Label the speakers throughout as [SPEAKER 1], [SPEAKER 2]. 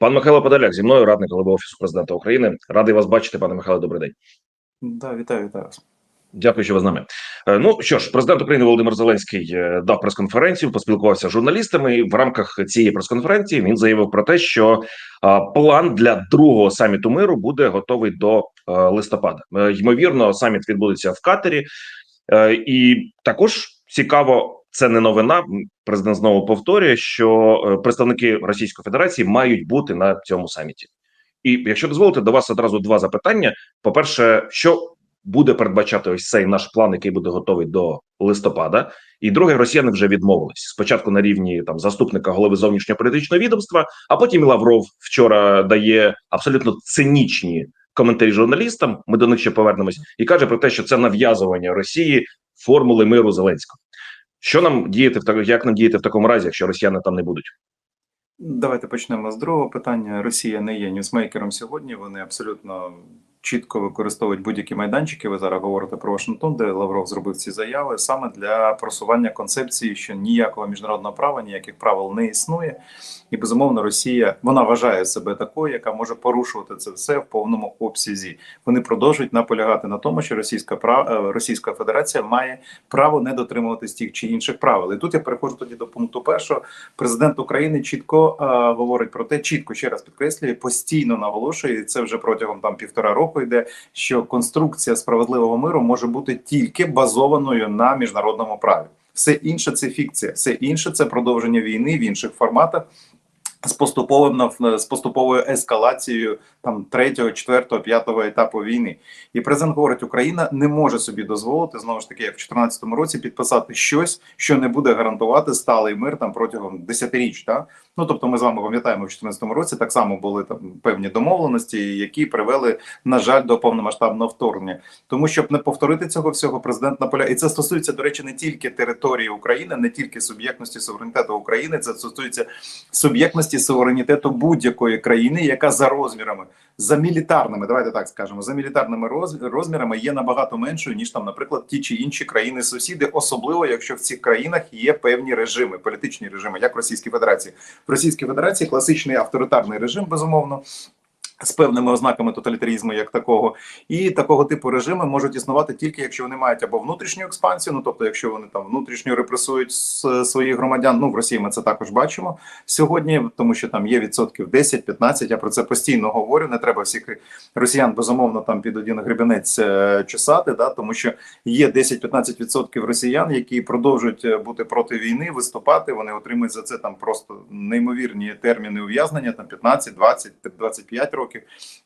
[SPEAKER 1] Пан Михайло Подоляк зі мною, радник голови офісу президента України. Радий вас бачити, пане Михайло. Добрий день.
[SPEAKER 2] Да, вітаю, вітаю вас.
[SPEAKER 1] Дякую, що ви з нами. Е, Ну що ж, президент України Володимир Зеленський е, дав прес-конференцію, поспілкувався з журналістами. І в рамках цієї прес-конференції він заявив про те, що план для другого саміту миру буде готовий до е, листопада. Е, Ймовірно, саміт відбудеться в Катері, Е, і також цікаво. Це не новина. Президент знову повторює, що е, представники Російської Федерації мають бути на цьому саміті. І якщо дозволите, до вас одразу два запитання: по-перше, що буде передбачати ось цей наш план, який буде готовий до листопада, і друге, росіяни вже відмовились спочатку на рівні там заступника голови зовнішньополітичного відомства, а потім Лавров вчора дає абсолютно цинічні коментарі журналістам. Ми до них ще повернемось, і каже про те, що це нав'язування Росії формули миру Зеленського. Що нам діяти в як нам діяти в такому разі, якщо росіяни там не будуть?
[SPEAKER 2] Давайте почнемо з другого питання. Росія не є ньюсмейкером сьогодні. Вони абсолютно чітко використовують будь-які майданчики. Ви зараз говорите про Вашингтон, де Лавров зробив ці заяви саме для просування концепції, що ніякого міжнародного права, ніяких правил не існує. І безумовно, Росія вона вважає себе такою, яка може порушувати це все в повному обсязі. Вони продовжують наполягати на тому, що Російська прав... е, Російська Федерація має право не дотримуватись тих чи інших правил. І тут я переходжу тоді до пункту першого. Президент України чітко е, говорить про те, чітко ще раз підкреслює, постійно наголошує і це вже протягом там півтора року йде. Що конструкція справедливого миру може бути тільки базованою на міжнародному праві. Все інше це фікція, все інше це продовження війни в інших форматах. З поступовим нав- з поступовою ескалацією там третього, четвертого, п'ятого етапу війни, і президент говорить, Україна не може собі дозволити знову ж таки, як в 2014 році, підписати щось, що не буде гарантувати сталий мир там протягом десятиріч. Та ну тобто, ми з вами пам'ятаємо, в 2014 році так само були там певні домовленості, які привели, на жаль, до повномасштабного вторгнення. Тому щоб не повторити цього всього, президент наполягає. І це стосується, до речі, не тільки території України, не тільки суб'єктності суверенітету України, це стосується суб'єктності суверенітету будь-якої країни, яка за розмірами, за мілітарними, давайте так скажемо, за мілітарними роз- розмірами є набагато меншою ніж там, наприклад, ті чи інші країни-сусіди, особливо якщо в цих країнах є певні режими, політичні режими, як в Російській Федерації. В Російській Федерації класичний авторитарний режим, безумовно. З певними ознаками тоталітарізму, як такого, і такого типу режими можуть існувати тільки якщо вони мають або внутрішню експансію, ну тобто, якщо вони там внутрішньо репресують своїх громадян. Ну в Росії ми це також бачимо сьогодні, тому що там є відсотків 10-15, Я про це постійно говорю. Не треба всіх росіян безумовно там під один гребінець е, чесати, да тому що є 10-15 відсотків росіян, які продовжують е, бути проти війни, виступати. Вони отримують за це там просто неймовірні терміни ув'язнення, там 15, 20, 25 років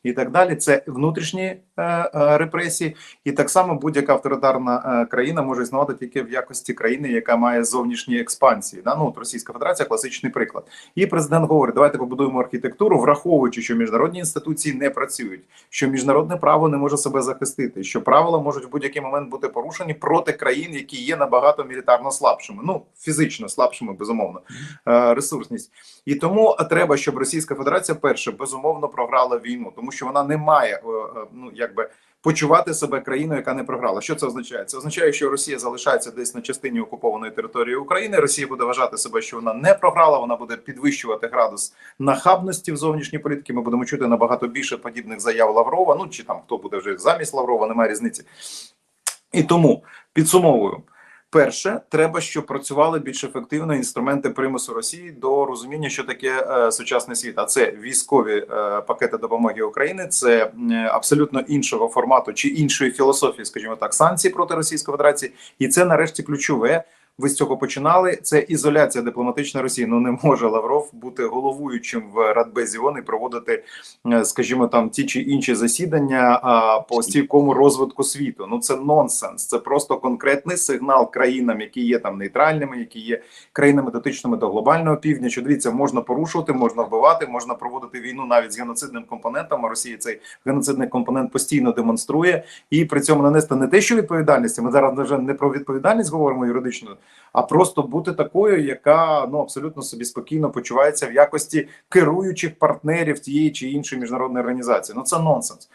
[SPEAKER 2] і так далі. Це внутрішні е, е, репресії, і так само будь-яка авторитарна е, країна може існувати тільки в якості країни, яка має зовнішні експансії. Да? Ну, от Російська Федерація класичний приклад. І президент говорить: давайте побудуємо архітектуру, враховуючи, що міжнародні інституції не працюють, що міжнародне право не може себе захистити, що правила можуть в будь-який момент бути порушені проти країн, які є набагато мілітарно слабшими, ну фізично слабшими, безумовно, ресурсність. І тому треба, щоб Російська Федерація перше безумовно програла війну, тому що вона не має е, е, ну якби. Почувати себе країною, яка не програла. Що це означає? Це означає, що Росія залишається десь на частині окупованої території України. Росія буде вважати себе, що вона не програла. Вона буде підвищувати градус нахабності в зовнішній політиці. Ми будемо чути набагато більше подібних заяв Лаврова. Ну чи там хто буде вже замість Лаврова, немає різниці. І тому підсумовую. Перше, треба, щоб працювали більш ефективно інструменти примусу Росії до розуміння, що таке е, сучасний світ. А це військові е, пакети допомоги України, це е, абсолютно іншого формату чи іншої філософії, скажімо так, санкції проти Російської Федерації, і це нарешті ключове. Ви з цього починали. Це ізоляція дипломатична Росії. Ну не може Лавров бути головуючим в Радбезі ООН і проводити, е, скажімо, там ті чи інші засідання по стійкому розвитку світу. Ну це нонсенс. Це просто конкретний сигнал країнам, які є там нейтральними, які є країнами дотичними до глобального півдня. Що дивіться, можна порушувати, можна вбивати, можна проводити війну навіть з геноцидним компонентом. А Росія цей геноцидний компонент постійно демонструє і при цьому нанести не те, що відповідальність. Ми зараз вже не про відповідальність говоримо юридично, а просто бути такою, яка ну абсолютно собі спокійно почувається в якості керуючих партнерів тієї чи іншої міжнародної організації. Ну це нонсенс.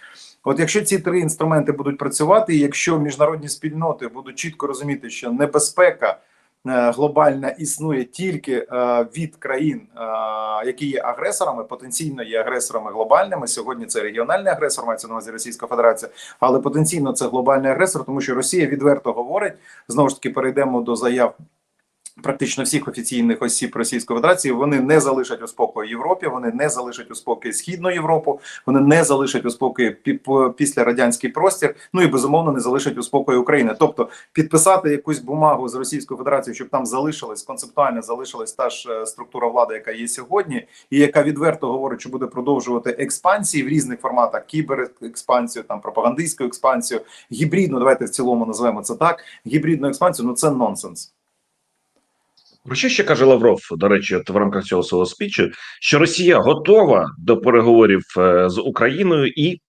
[SPEAKER 2] От якщо ці три інструменти будуть працювати, і якщо міжнародні спільноти будуть чітко розуміти, що небезпека глобальна існує тільки е, від країн, е, які є агресорами, потенційно є агресорами глобальними. Сьогодні це регіональний агресор, мається на увазі Російська Федерація, але потенційно це глобальний агресор, тому що Росія відверто говорить знову ж таки. Перейдемо до заяв практично всіх офіційних осіб Російської Федерації. Вони не залишать у спокої Європі, вони не залишать у спокої Східну Європу, вони не залишать у спокої пі- після радянський простір. Ну і безумовно не залишать у спокої України. Тобто підписати якусь бумагу з Російською Федерацією, щоб там залишилась концептуально залишилась та ж е, структура влади, яка є сьогодні, і яка відверто говорить, що буде продовжувати експансії в різних форматах: кібеrekспансію, там пропагандистську експансію, гібридну. Давайте в цілому назвемо це так. Гібридну експансію. Ну це нонсенс.
[SPEAKER 1] Про що ще каже Лавров, до речі, от в рамках цього свого спічу, що Росія готова до переговорів е, з Україною і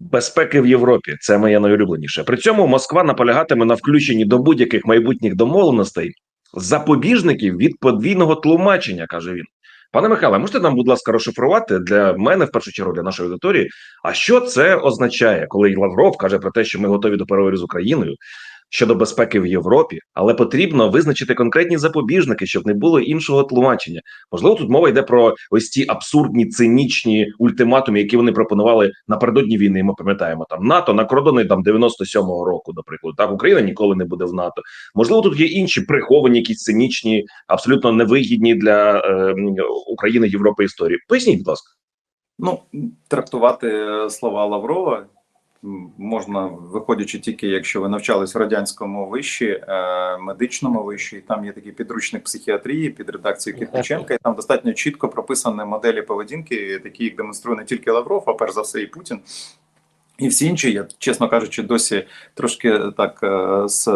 [SPEAKER 1] безпеки в Європі. Це моє найулюбленіше. При цьому Москва наполягатиме на включенні до будь-яких майбутніх домовленостей запобіжників від подвійного тлумачення, каже він. Пане Михайле, можете нам, будь ласка, розшифрувати для мене, в першу чергу, для нашої аудиторії, а що це означає, коли Лавров каже про те, що ми готові до переговорів з Україною щодо безпеки в Європі, але потрібно визначити конкретні запобіжники, щоб не було іншого тлумачення. Можливо, тут мова йде про ось ті абсурдні цинічні ультиматуми, які вони пропонували напередодні війни. Ми пам'ятаємо там НАТО на кордони там 97-го року, наприклад, так Україна ніколи не буде в НАТО. Можливо, тут є інші приховані, якісь цинічні, абсолютно невигідні для е, України Європи історії. Поясніть, будь ласка.
[SPEAKER 2] Ну, трактувати е, слова Лаврова можна, виходячи тільки, якщо ви навчались в радянському виші, е, медичному виші, і там є такий підручник психіатрії під редакцією Кирпиченка, і там достатньо чітко прописані моделі поведінки, такі їх демонструє не тільки Лавров, а перш за все і Путін. І всі інші, я чесно кажучи, досі трошки так е, з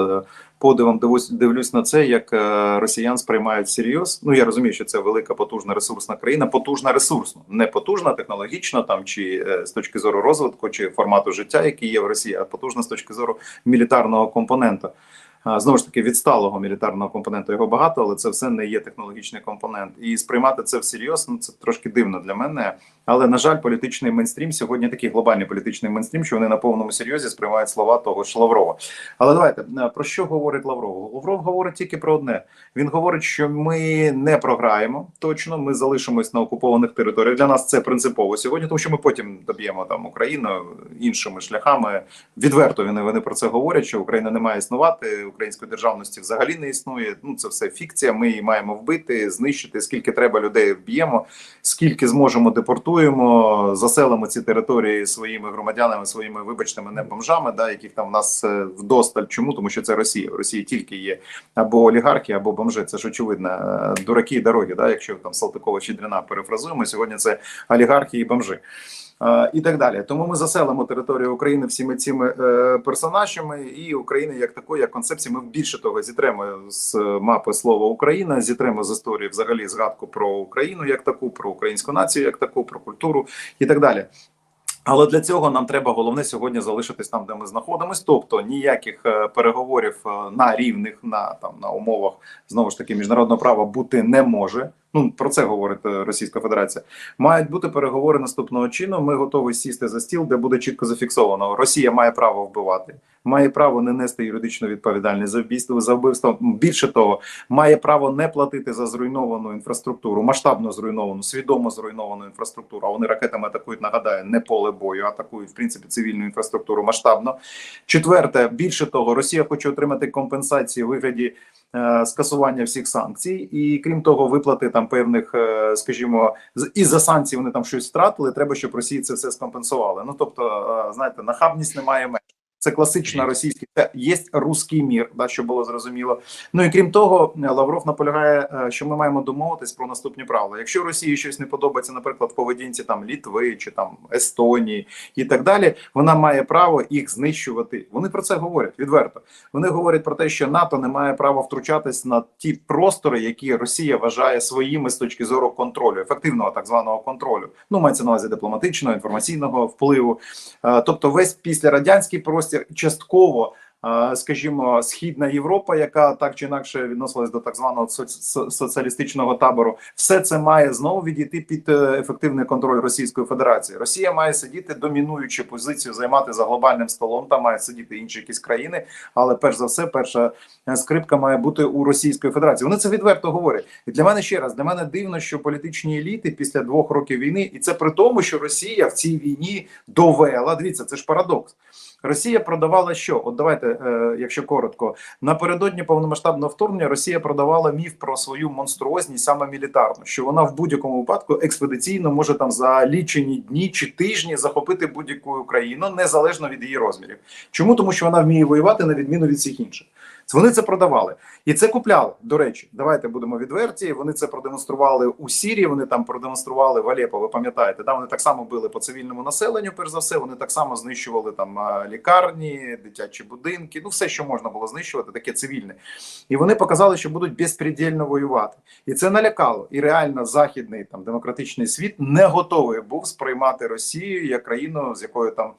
[SPEAKER 2] подивом дивусь, дивлюсь на це, як е, росіян сприймають всерйоз. Ну я розумію, що це велика потужна ресурсна країна, потужна ресурсно, не потужна технологічно там чи е, з точки зору розвитку чи формату життя, який є в Росії, а потужна з точки зору мілітарного компоненту. Знову ж таки, відсталого мілітарного компоненту його багато, але це все не є технологічний компонент. І сприймати це всерйоз, ну це трошки дивно для мене. Але на жаль, політичний мейнстрім сьогодні такий глобальний політичний мейнстрім, що вони на повному серйозі сприймають слова того ж Лаврова. Але давайте е, про що говорить Лавров? Лавров говорить тільки про одне. Він говорить, що ми не програємо точно. Ми залишимось на окупованих територіях. Для нас це принципово сьогодні, тому що ми потім доб'ємо там Україну іншими шляхами. Відверто вони, вони про це говорять. Що Україна не має існувати, української державності взагалі не існує. Ну це все фікція. Ми її маємо вбити, знищити. Скільки треба людей вб'ємо, скільки зможемо депортуємо, заселимо ці території своїми громадянами, своїми вибачними не бомжами, да яких там в нас е, вдосталь. Чому тому, що це Росія. В Росії тільки є або олігархи, або бомжи. Це ж очевидно. Е, Дураки і дороги. Да, якщо там Салтикова Щедрина перефразуємо, сьогодні це олігархи і бомжи. І так далі, тому ми заселимо територію України всіми цими е, персонажами, і України як такої, як концепції, ми більше того зітремо з мапи слова Україна, зітремо з історії взагалі згадку про Україну як таку, про українську націю як таку, про культуру і так далі. Але для цього нам треба головне сьогодні залишитись там, де ми знаходимось. Тобто ніяких е, переговорів е, на рівних на там на умовах знову ж таки міжнародного права бути не може. Ну про це говорить е, Російська Федерація. Мають бути переговори наступного чину. Ми готові сісти за стіл, де буде чітко зафіксовано. Росія має право вбивати, має право не нести юридичну відповідальність за вбивство за вбивство. Більше того, має право не платити за зруйновану інфраструктуру, масштабно зруйновану, свідомо зруйновану інфраструктуру. А вони ракетами атакують. Нагадаю, не поле бою, атакують в принципі цивільну інфраструктуру масштабно. Четверте, більше того, Росія хоче отримати компенсації вигляді скасування всіх санкцій, і крім того, виплати там певних, е, скажімо, з- із-за санкцій вони там щось втратили. Треба, щоб Росії це все скомпенсували. Ну тобто, е, знаєте, нахабність немає меж. Це класична російська це є руський мір, да, що було зрозуміло. Ну і крім того, Лавров наполягає, е, що ми маємо домовитись про наступні правила. Якщо Росії щось не подобається, наприклад, в поведінці там Літви чи там Естонії і так далі, вона має право їх знищувати. Вони про це говорять відверто. Вони говорять про те, що НАТО не має права втручатись на ті простори, які Росія вважає своїми з точки зору контролю, ефективного так званого контролю. Ну мається на увазі дипломатичного інформаційного впливу. Е, Тобто, весь післярадянський простір частково е, скажімо, східна Європа, яка так чи інакше відносилась до так званого соц- соціалістичного табору, все це має знову відійти під е, ефективний контроль Російської Федерації. Росія має сидіти домінуючу позицію, займати за глобальним столом. Там мають сидіти інші якісь країни, але перш за все, перша е, скрипка має бути у Російської Федерації. Вони це відверто говорять. І для мене ще раз для мене дивно, що політичні еліти після двох років війни, і це при тому, що Росія в цій війні довела. Дивіться, це ж парадокс. Росія продавала що? От давайте, е, якщо коротко, напередодні повномасштабного вторгнення Росія продавала міф про свою монструозність саме мілітарну, що вона в будь-якому випадку експедиційно може там за лічені дні чи тижні захопити будь-яку країну незалежно від її розмірів. Чому? Тому що вона вміє воювати на відміну від всіх інших. Вони це продавали і це купляли. До речі, давайте будемо відверті. Вони це продемонстрували у Сірії. Вони там продемонстрували в Алеппо, Ви пам'ятаєте, да? вони так само били по цивільному населенню. Перш за все, вони так само знищували там лікарні, дитячі будинки. Ну все, що можна було знищувати, таке цивільне. І вони показали, що будуть безпредельно воювати, і це налякало. І реально західний там демократичний світ не готовий був сприймати Росію як країну, з якою там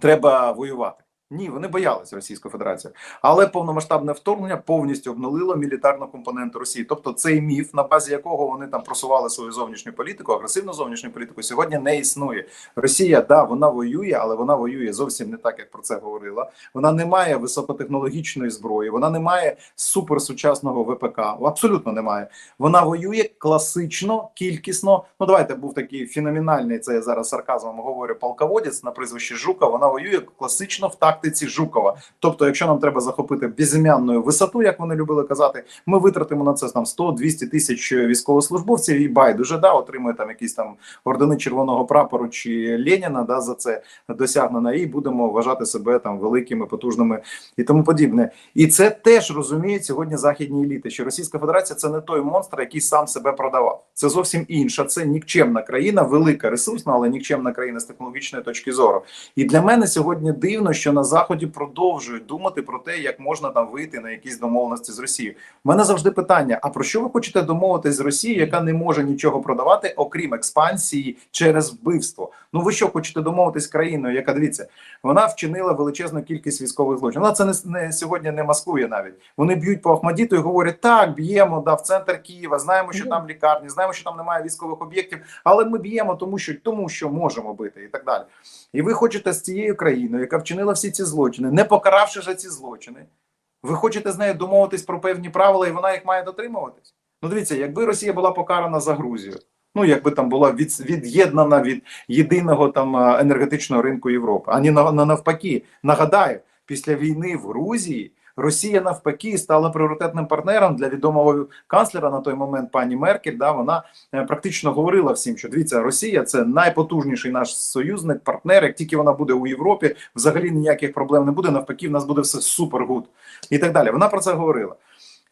[SPEAKER 2] треба воювати. Ні, вони боялися Російської Федерації, але повномасштабне вторгнення повністю обнулило мілітарну компоненту Росії. Тобто, цей міф, на базі якого вони там просували свою зовнішню політику, агресивну зовнішню політику, сьогодні не існує. Росія, да, вона воює, але вона воює зовсім не так, як про це говорила. Вона не має високотехнологічної зброї, вона не має суперсучасного ВПК. Абсолютно немає. Вона воює класично, кількісно. Ну давайте був такий феноменальний. Це я зараз сарказмом говорю. Полководець на прізвищі Жука. Вона воює класично в тактиці Жукова. Тобто, якщо нам треба захопити безім'янну висоту, як вони любили казати, ми витратимо на це там 100-200 тисяч військовослужбовців і байдуже да отримує там якісь там ордени червоного прапору чи Леніна да за це досягнено, і будемо вважати себе там великими, потужними і тому подібне. І це теж розуміють сьогодні західні еліти, що Російська Федерація це не той монстр, який сам себе продавав. Це зовсім інша. Це нікчемна країна, велика ресурсна, але нікчемна країна з технологічної точки зору. І для мене сьогодні дивно, що на заході продовжують думати про те, як можна там вийти на якісь домовленості з Росією. У мене завжди питання: а про що ви хочете домовитись з Росією, яка не може нічого продавати, окрім експансії через вбивство? Ну ви що хочете домовитись з країною, яка дивіться, вона вчинила величезну кількість військових злочинів. Вона це не, не сьогодні не маскує навіть. Вони б'ють по Ахмадіту і говорять: так, б'ємо да в центр Києва. Знаємо, що там лікарні, знаємо, що там немає військових об'єктів, але ми б'ємо, тому що тому, що можемо бити, і так далі. І ви хочете з цією країною, яка вчинила всі ці злочини, не покаравши за ці злочини, ви хочете з нею домовитись про певні правила, і вона їх має дотримуватись. Ну, дивіться, якби Росія була покарана за Грузію, ну якби там була від, від'єднана від єдиного там енергетичного ринку Європи, ані на, на навпаки, нагадаю, після війни в Грузії. Росія навпаки стала пріоритетним партнером для відомого канцлера на той момент пані Меркель. Да, вона е, практично говорила всім, що дивіться, Росія це найпотужніший наш союзник, партнер. Як тільки вона буде у Європі, взагалі ніяких проблем не буде. Навпаки, в нас буде все супер гуд і так далі. Вона про це говорила.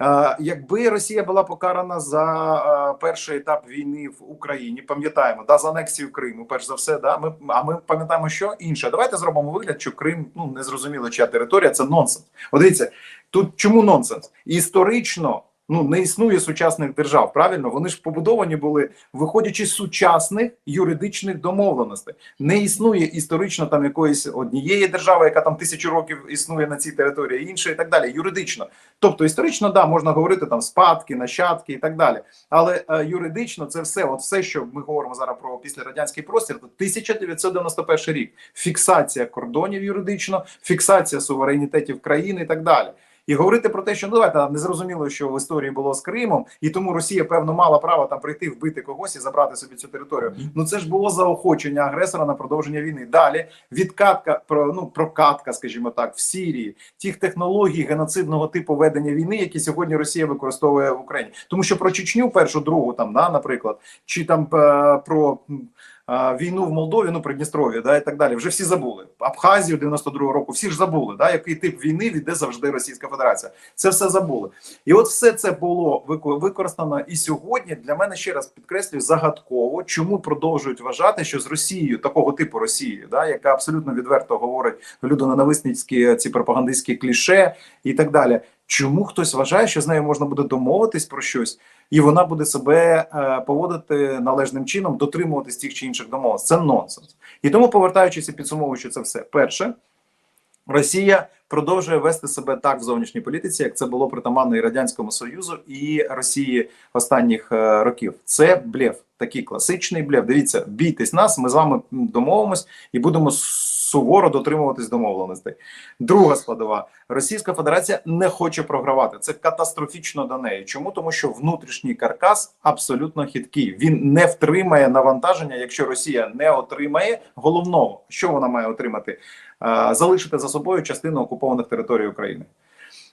[SPEAKER 2] Е, Якби Росія була покарана за е, перший етап війни в Україні, пам'ятаємо, да, за анексію Криму, перш за все, да, ми, а ми пам'ятаємо, що інше. Давайте зробимо вигляд, що Крим ну не зрозуміло, чия територія, це нонсенс. От дивіться, тут чому нонсенс? Історично ну не існує сучасних держав. Правильно, вони ж побудовані були, виходячи з сучасних юридичних домовленостей. Не існує історично там якоїсь однієї держави, яка там тисячу років існує на цій території, іншої і так далі. Юридично, тобто історично, да, можна говорити там спадки, нащадки і так далі. Але е, юридично це все, от все, що ми говоримо зараз про післярадянський простір, то 1991 рік. Фіксація кордонів юридично, фіксація суверенітетів країни і так далі. І говорити про те, що ну давайте не зрозуміло, що в історії було з Кримом, і тому Росія певно мала право там прийти вбити когось і забрати собі цю територію. Ну це ж було заохочення агресора на продовження війни. Далі відкатка про ну прокатка, скажімо так, в Сірії тих технологій геноцидного типу ведення війни, які сьогодні Росія використовує в Україні, тому що про Чечню, першу другу, там да, наприклад, чи там е, про. Війну в Молдові, ну Придністров'я, да і так далі. Вже всі забули. Абхазію 92-го року. Всі ж забули, да, який тип війни веде завжди Російська Федерація. Це все забули. І от все це було використано. І сьогодні для мене ще раз підкреслюю загадково, чому продовжують вважати, що з Росією, такого типу Росією, да, яка абсолютно відверто говорить людоненависницькі ці пропагандистські кліше і так далі. Чому хтось вважає, що з нею можна буде домовитись про щось, і вона буде себе е, поводити належним чином, дотримуватись тих чи інших домовленостей? Це нонсенс. І тому, повертаючись і підсумовуючи це все, перше, Росія продовжує вести себе так в зовнішній політиці, як це було притаманно і радянському союзу і Росії останніх е, років. Це блеф, такий класичний блеф. Дивіться, бійтесь нас. Ми з вами домовимось і будемо суворо дотримуватись домовленостей. Друга складова: Російська Федерація не хоче програвати. Це катастрофічно до неї. Чому тому, що внутрішній каркас абсолютно хиткий. Він не втримає навантаження, якщо Росія не отримає головного, що вона має отримати, залишити за собою частину окупованих територій України.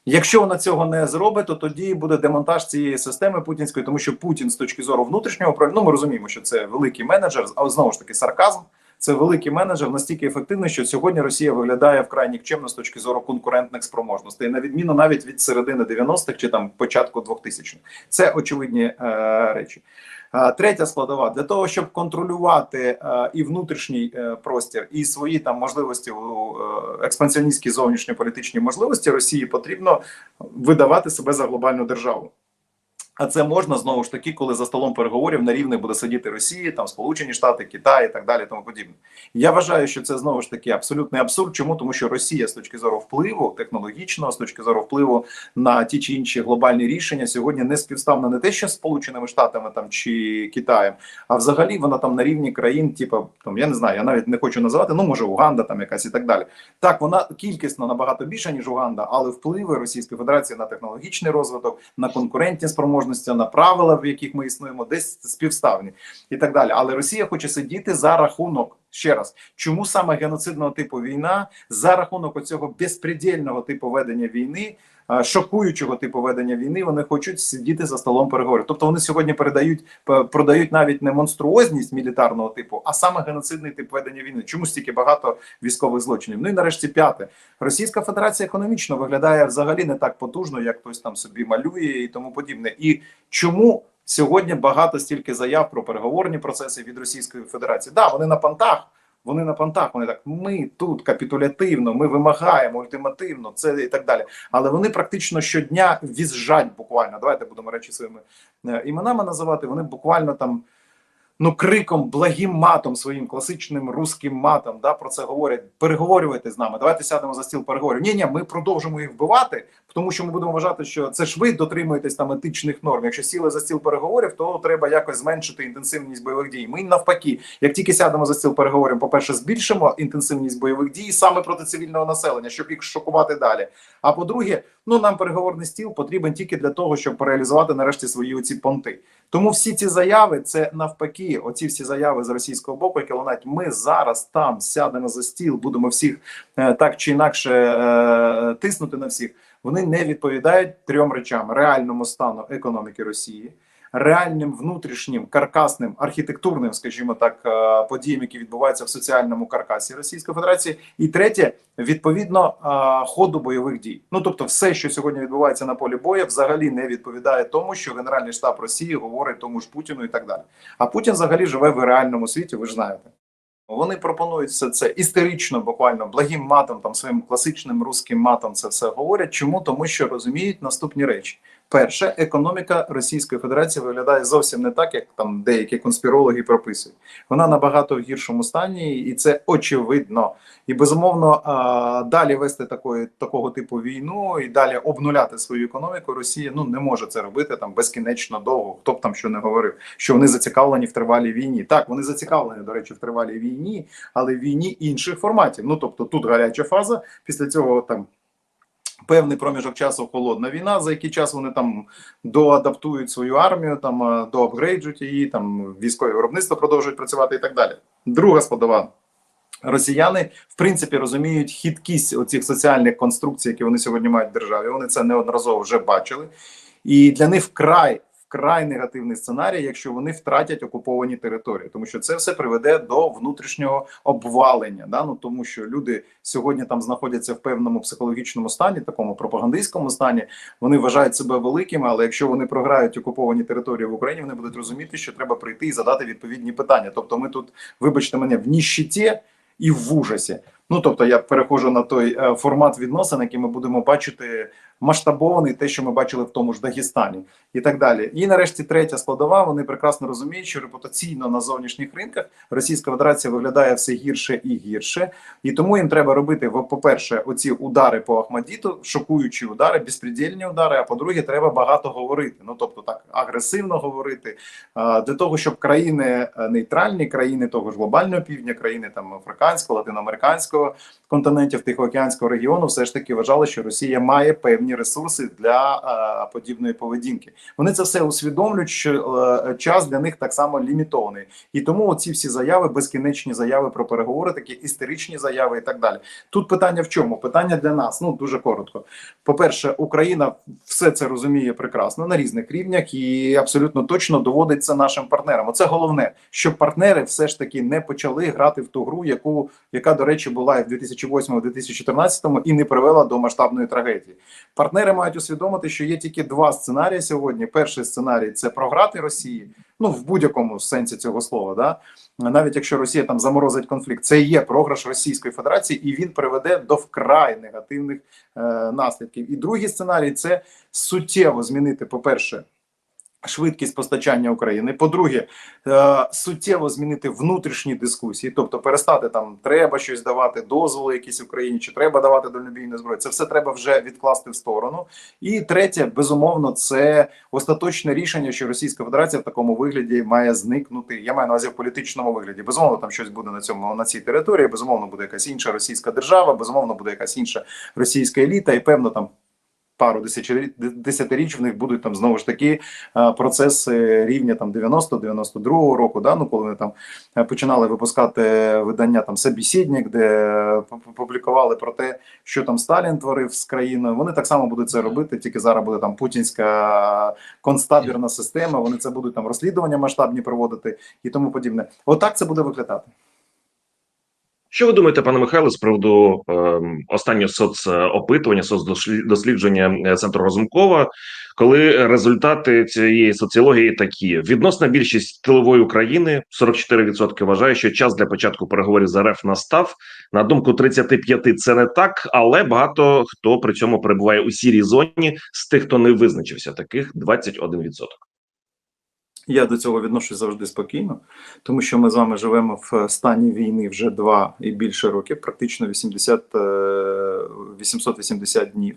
[SPEAKER 2] Якщо вона цього не зробить, то тоді буде демонтаж цієї системи путінської, тому що Путін з точки зору внутрішнього ну ми розуміємо, що це великий менеджер, а знову ж таки сарказм. Це великий менеджер настільки ефективний, що сьогодні Росія виглядає вкрай нікчемно з точки зору конкурентних спроможностей, на відміну навіть від середини 90-х чи там початку 2000-х. Це очевидні е, речі. Е, Третя складова для того, щоб контролювати е, і внутрішній е, простір, і свої там можливості у експансіоністські зовнішньополітичні можливості Росії потрібно видавати себе за глобальну державу. А це можна знову ж таки, коли за столом переговорів на рівних буде сидіти Росія, там Сполучені Штати, Китай і так далі. Тому подібне. Я вважаю, що це знову ж таки абсолютний абсурд. Чому тому, що Росія з точки зору впливу технологічного, з точки зору впливу на ті чи інші глобальні рішення сьогодні не співставна не те, що Сполученими Штатами там чи Китаєм, а взагалі вона там на рівні країн, типу там я не знаю, я навіть не хочу називати. Ну може Уганда там якась і так далі. Так, вона кількісно набагато більша ніж Уганда, але впливи Російської Федерації на технологічний розвиток, на конкурентні спроможності, на правила, в яких ми існуємо, десь співставні і так далі. Але Росія хоче сидіти за рахунок. Ще раз, чому саме геноцидного типу війна за рахунок оцього безпредельного типу ведення війни, шокуючого типу ведення війни, вони хочуть сидіти за столом переговорів. Тобто вони сьогодні передають продають навіть не монструозність мілітарного типу, а саме геноцидний тип ведення війни. Чому стільки багато військових злочинів? Ну і нарешті п'яте. Російська Федерація економічно виглядає взагалі не так потужно, як хтось там собі малює і тому подібне. І чому сьогодні багато стільки заяв про переговорні процеси від Російської Федерації? Да, вони на понтах. Вони на понтах, вони так. Ми тут капітулятивно, ми вимагаємо ультимативно, це і так далі. Але вони практично щодня візжать буквально. Давайте будемо речі своїми е, іменами називати. Вони буквально там ну криком, благим матом, своїм класичним руським матом, да, про це говорять. Переговорювайте з нами. Давайте сядемо за стіл переговорів. Ні, ні, ми продовжимо їх вбивати, тому що ми будемо вважати, що це ж ви дотримуєтесь там етичних норм. Якщо сіли за стіл переговорів, то треба якось зменшити інтенсивність бойових дій. Ми навпаки, як тільки сядемо за стіл переговорів, по перше, збільшимо інтенсивність бойових дій саме проти цивільного населення, щоб їх шокувати далі. А по-друге, ну нам переговорний стіл потрібен тільки для того, щоб реалізувати нарешті свої оці понти. Тому всі ці заяви це навпаки, оці всі заяви з російського боку, які лунають, ми зараз там сядемо за стіл, будемо всіх е, так чи інакше е, тиснути на всіх. Вони не відповідають трьом речам: реальному стану економіки Росії, реальним внутрішнім каркасним архітектурним, скажімо так, е, подіям, які відбуваються в соціальному каркасі Російської Федерації, і третє, відповідно е, ходу бойових дій. Ну тобто, все, що сьогодні відбувається на полі бою, взагалі не відповідає тому, що Генеральний штаб Росії говорить тому ж Путіну і так далі. А Путін взагалі живе в реальному світі, ви ж знаєте. Вони пропонують все це істерично, буквально благим матом, там своїм класичним руським матом це все говорять. Чому? Тому що розуміють наступні речі. Перше, економіка Російської Федерації виглядає зовсім не так, як там деякі конспірологи прописують. Вона набагато в гіршому стані, і це очевидно. І безумовно далі вести такої такого типу війну і далі обнуляти свою економіку. Росія ну не може це робити там безкінечно довго. Хто б там що не говорив, що вони зацікавлені в тривалій війні. Так, вони зацікавлені, до речі, в тривалій війні, але в війні інших форматів. Ну тобто тут гаряча фаза, після цього там. Певний проміжок часу холодна війна, за який час вони там доадаптують свою армію, там е, доапгрейджують її, там військові виробництва продовжують працювати і так далі. Друга складова. Росіяни в принципі розуміють хиткість оцих соціальних конструкцій, які вони сьогодні мають в державі. Вони це неодноразово вже бачили, і для них вкрай вкрай негативний сценарій, якщо вони втратять окуповані території, тому що це все приведе до внутрішнього обвалення. Да? Ну тому що люди сьогодні там знаходяться в певному психологічному стані, такому пропагандистському стані. Вони вважають себе великими, але якщо вони програють окуповані території в Україні, вони будуть розуміти, що треба прийти і задати відповідні питання. Тобто, ми тут, вибачте мене, в ніщиті і в ужасі. Ну тобто, я переходжу на той е, формат відносин, який ми будемо бачити масштабований, те, що ми бачили в тому ж Дагестані, і так далі. І нарешті третя складова. Вони прекрасно розуміють, що репутаційно на зовнішніх ринках Російська Федерація виглядає все гірше і гірше, і тому їм треба робити в- по-перше, оці удари по Ахмадіту, шокуючі удари, безпредельні удари. А по-друге, треба багато говорити. Ну тобто так агресивно говорити для того, щоб країни е, нейтральні, країни того ж глобального півдня, країни там африканського, латиноамериканського континентів, Тихоокеанського регіону, все ж таки вважали, що Росія має певні ресурси для а, подібної поведінки. Вони це все усвідомлюють, що е, час для них так само лімітований, і тому оці всі заяви, безкінечні заяви про переговори, такі істеричні заяви і так далі. Тут питання в чому? Питання для нас. Ну дуже коротко. По-перше, Україна все це розуміє прекрасно на різних рівнях і абсолютно точно доводить це нашим партнерам. Оце головне, щоб партнери все ж таки не почали грати в ту гру, яку яка, до речі, була і в 2008-2014 і не привела до масштабної трагедії. Партнери мають усвідомити, що є тільки два сценарії сьогодні. Перший сценарій це програти Росії, ну в будь-якому сенсі цього слова, да навіть якщо Росія там заморозить конфлікт, це є програш Російської Федерації, і він приведе до вкрай негативних е, наслідків. І другий сценарій це суттєво змінити, по-перше, швидкість постачання України. По-друге, е, суттєво змінити внутрішні дискусії, тобто перестати там треба щось давати, дозволи якісь Україні, чи треба давати дальнобійну зброю. Це все треба вже відкласти в сторону. І третє, безумовно, це остаточне рішення, що Російська Федерація в такому вигляді має зникнути. Я маю на увазі в політичному вигляді. Безумовно, там щось буде на цьому на цій території. Безумовно, буде якась інша російська держава, безумовно, буде якась інша російська еліта, і певно там. Пару десятиріч, в них будуть там знову ж таки е, процеси рівня там 90-92 року, да, ну коли вони там е, починали випускати видання там «Собеседник», де е, публікували про те, що там Сталін творив з країною. Вони так само будуть це робити, тільки зараз буде там путінська концтабірна система. Вони це будуть там розслідування масштабні проводити і тому подібне. Отак це буде виглядати.
[SPEAKER 1] Що ви думаєте, пане Михайло, з приводу ем, останнього соцопитування, соцдослідження е, центру Разумкова, коли результати цієї соціології такі: відносна більшість тилової України 44% вважає, що час для початку переговорів з РФ настав. На думку 35% це не так, але багато хто при цьому перебуває у сірій зоні з тих, хто не визначився, таких 21%.
[SPEAKER 2] Я до цього відношусь завжди спокійно, тому що ми з вами живемо в стані війни вже два і більше років, практично 80, е, 880 днів.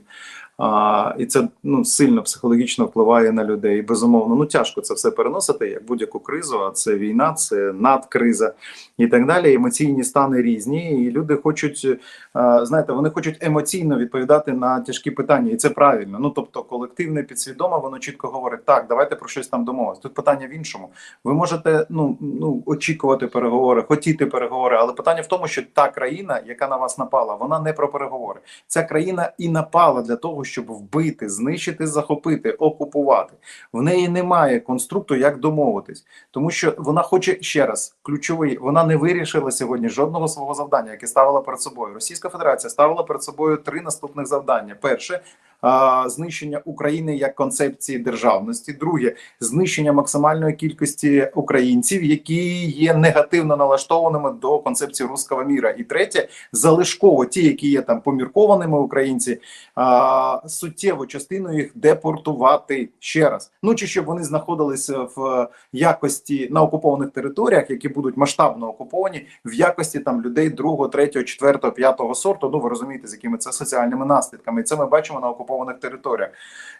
[SPEAKER 2] А, і це ну сильно психологічно впливає на людей. Безумовно, ну тяжко це все переносити як будь-яку кризу. А це війна, це надкриза і так далі. Емоційні стани різні, і люди хочуть е, знаєте, вони хочуть емоційно відповідати на тяжкі питання, і це правильно. Ну тобто, колективне підсвідомо, воно чітко говорить: так, давайте про щось там домовимося. Тут питання в іншому. Ви можете ну ну очікувати переговори, хотіти переговори, але питання в тому, що та країна, яка на вас напала, вона не про переговори. Ця країна і напала для того, щоб вбити, знищити, захопити, окупувати. В неї немає конструкту, як домовитись, тому що вона хоче ще раз ключовий. Вона не вирішила сьогодні жодного свого завдання, яке ставила перед собою. Російська Федерація ставила перед собою три наступних завдання: перше. Знищення України як концепції державності, друге знищення максимальної кількості українців, які є негативно налаштованими до концепції руського міра, і третє залишково ті, які є там поміркованими українці, суттєву частину їх депортувати ще раз. Ну чи щоб вони знаходилися в якості на окупованих територіях, які будуть масштабно окуповані, в якості там людей другого, третього, четвертого, п'ятого сорту. Ну ви розумієте, з якими це соціальними наслідками, і це ми бачимо на окупованих територіях.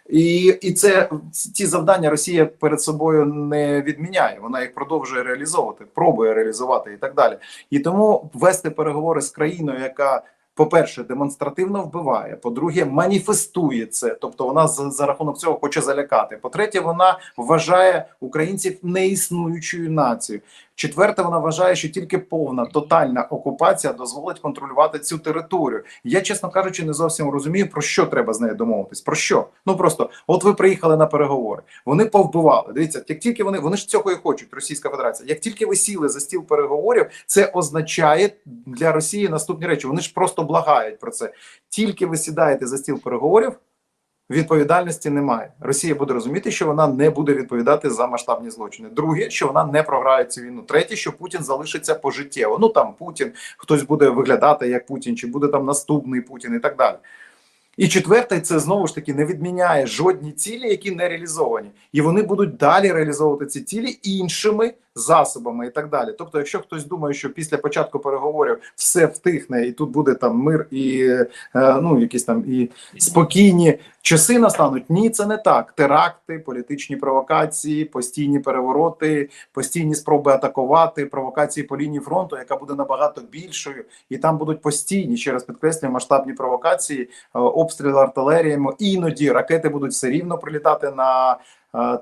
[SPEAKER 2] І, і це ці завдання Росія перед собою не відміняє. Вона їх продовжує реалізовувати, пробує реалізувати і так далі. І тому вести переговори з країною, яка по-перше, демонстративно вбиває. По-друге, маніфестує це, тобто вона за, за рахунок цього хоче залякати. По-третє, вона вважає українців неіснуючою нацією. Четверте, вона вважає, що тільки повна тотальна окупація дозволить контролювати цю територію. Я, чесно кажучи, не зовсім розумію, про що треба з нею домовитись. Про що? Ну просто от ви приїхали на переговори. Вони повбивали. Дивіться, як тільки вони вони ж цього і хочуть, Російська Федерація. Як тільки ви сіли за стіл переговорів, це означає для Росії наступні речі. Вони ж просто благають про це. Тільки ви сідаєте за стіл переговорів. Відповідальності немає. Росія буде розуміти, що вона не буде відповідати за масштабні злочини. Друге, що вона не програє цю війну. Третє, що Путін залишиться пожиттєво. Ну там Путін, хтось буде виглядати як Путін, чи буде там наступний Путін і так далі. І четверте, це знову ж таки не відміняє жодні цілі, які не реалізовані, і вони будуть далі реалізовувати ці цілі іншими засобами і так далі. Тобто, якщо хтось думає, що після початку переговорів все втихне, і тут буде там мир і е, ну якісь там і спокійні часи настануть. Ні, це не так. Теракти, політичні провокації, постійні перевороти, постійні спроби атакувати, провокації по лінії фронту, яка буде набагато більшою, і там будуть постійні, ще раз підкреслюю, масштабні провокації, е, обстріли артилеріями. Іноді ракети будуть все рівно прилітати на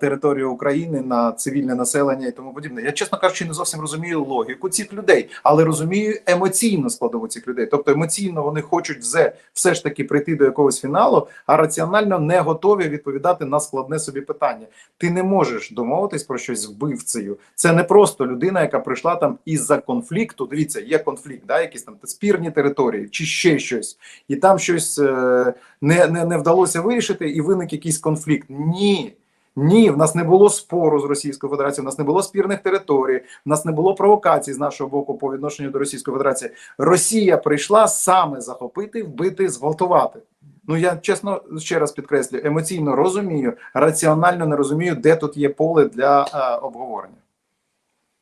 [SPEAKER 2] територію України, на цивільне населення і тому подібне. Я чесно кажучи, не зовсім розумію логіку цих людей, але розумію емоційну складову цих людей. Тобто емоційно вони хочуть все, все ж таки прийти до якогось фіналу, а раціонально не готові відповідати на складне собі питання. Ти не можеш домовитись про щось з вбивцею. Це не просто людина, яка прийшла там із-за конфлікту. Дивіться, є конфлікт, да, якісь там спірні території чи ще щось, і там щось е, не, не, не вдалося вирішити, і виник якийсь конфлікт. Ні. Ні, в нас не було спору з Російською Федерацією, в нас не було спірних територій, в нас не було провокацій з нашого боку по відношенню до Російської Федерації. Росія прийшла саме захопити, вбити, зґвалтувати. Ну я чесно ще раз підкреслю, емоційно розумію, раціонально не розумію, де тут є поле для е, обговорення.